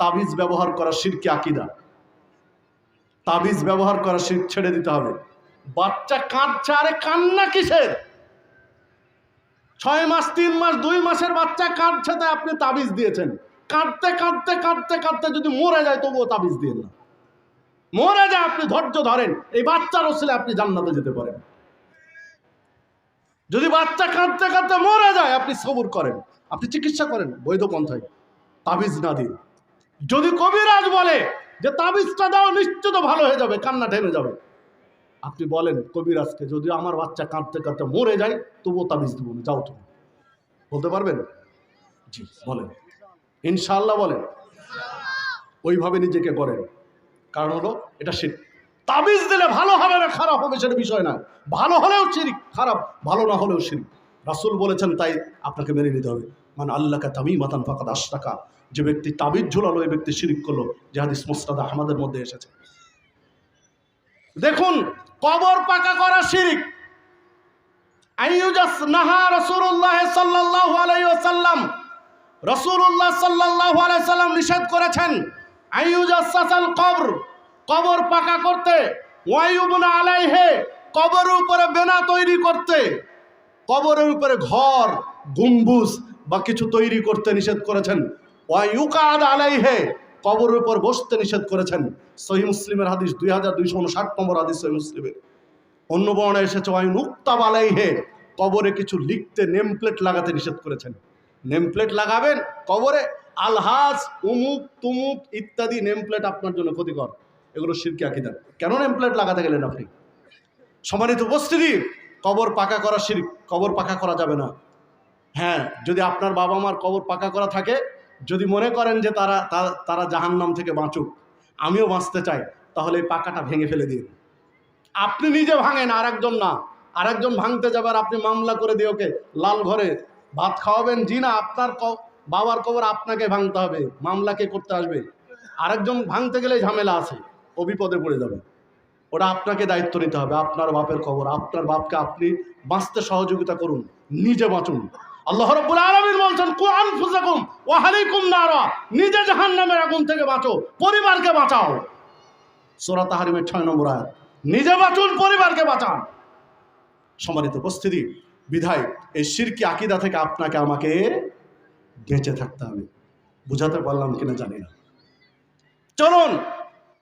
তাবিজ ব্যবহার করা শিরকি আকিদা। তাবিজ ব্যবহার করা শির ছেড়ে দিতে হবে। বাচ্চা কাঁদছে, আরে কান্না কিসের? ছয় মাস, তিন মাস, দুই মাসের বাচ্চা কাঁদছে, তাই আপনি তাবিজ দিয়েছেন। কাঁদতে কাঁদতে কাঁদতে কাঁদতে যদি মরে যায়, তবুও তাবিজ দিয়ে না মরে যায়, আপনি ধৈর্য ধরেন। এই বাচ্চার ওসিলে আপনি জান্নাতে যেতে পারেন। যদি বাচ্চা কাঁদতে কাঁদতে মরে যায়, আপনি সবুর করেন। আপনি চিকিৎসা করেন, বৈধ পন্থায়। তাবিজ না দিন যদি কবিরাজ বলে যে তাবিজটা দাও, নিশ্চিত ভালো হয়ে যাবে, কান্না টেনে যাবে। আপনি বলেন কবিরাজকে, যদি আমার বাচ্চা কাঁদতে কাঁদতে মরে যায়, তবুও তাবিজ দেবো না, যাও তুমি। বলতে পারবেন? জি, বলেন। ইনশাল্লাহ বলেন। ওইভাবে নিজেকে করেন কারণ হলো, এটা শির তাবিজ দিলে ভালো হবে না, খারাপ হবে সেটা বিষয় না। ভালো হলেও শিরিক, খারাপ, ভালো না হলেও শিরিক। রাসুল বলেছেন, তাই আপনাকে মেনে নিতে হবে। মানে আল্লাহকে তামি মাতান ফাঁকা দাস টাকা যে ব্যক্তি তাবিজ ঝুলালো, এই ব্যক্তি শিরিক করল। যে হাদিস মুস্তাদ আহমদের মধ্যে এসেছে। দেখুন, কবর পাকা করা শিরিক। নাহা রাসূলুল্লাহ সাল্লাল্লাহু আলাইহি ওয়াসাল্লাম। রাসূলুল্লাহ সাল্লাল্লাহু আলাইহি সাল্লাম নিষেধ করেছেন আইয়ুজাস কবর কবর পাকা করতে। কবরের উপরে বেনা তৈরি করতে। কবরের উপরে ঘর, গম্বুজ বা কিছু তৈরি করতে নিষেধ করেছেন। আলাইহে, কবরের উপর বসতে নিষেধ করেছেন। সহি মুসলিমের হাদিস দুই হাজার দুইশো উনষাট নম্বর হাদিস সহি মুসলিমের। অন্য বর্ণায় এসেছে ওয়াইন উক্তাব আলাইহে, কবরে কিছু লিখতে নেম প্লেট লাগাতে নিষেধ করেছেন। নেম প্লেট লাগাবেন কবরে, আলহাজ, উমুক, তুমুক ইত্যাদি নেম প্লেট আপনার জন্য ক্ষতিকর। এগুলো শিরকি আকিদা। কেন নেম প্লেট লাগাতে গেলেন আপনি? সম্মানিত উপস্থিতি, কবর পাকা করা শির কবর পাকা করা যাবে না। হ্যাঁ যদি আপনার বাবা মার কবর পাকা করা থাকে, যদি মনে করেন যে তারা তারা জাহান্নাম থেকে বাঁচুক, আমিও বাঁচতে চাই, তাহলে এই পাকাটা ভেঙে ফেলে দিন। আপনি নিজে ভাঙেন আর একজন না। আর একজন ভাঙতে যাবার আপনি মামলা করে দিয়ে ওকে লাল ঘরে ভাত খাওয়াবেন। জি না, আপনার বাবার কবর আপনাকে ভাঙতে হবে, মামলা কে করতে আসবে? আরেকজন ভাঙতে গেলে ঝামেলা আছে, ও বিপদে পড়ে যাবে। ওটা আপনাকে দায়িত্ব নিতে হবে, আপনার বাপের খবর আপনার বাপকে আপনি বাঁচতে সহযোগিতা করুন, নিজে বাঁচুন। আল্লাহ রাব্বুল আলামিন বলছেন, কু আনফুসাকুম ওয়া আলাইকুম নারা। নিজে জাহান্নামের আগুন থেকে বাঁচো, পরিবারকে বাঁচাও। সূরা তাহরিমের 6 নম্বর আয়াত, নিজে বাঁচুন, পরিবারকে বাঁচান। সম্মানিত উপস্থিতি, বিধায় এই শিরকি আকিদা থেকে আপনাকে আমাকে বেঁচে থাকতে হবে। বুঝাতে পারলাম কিনা জানি না। চলুন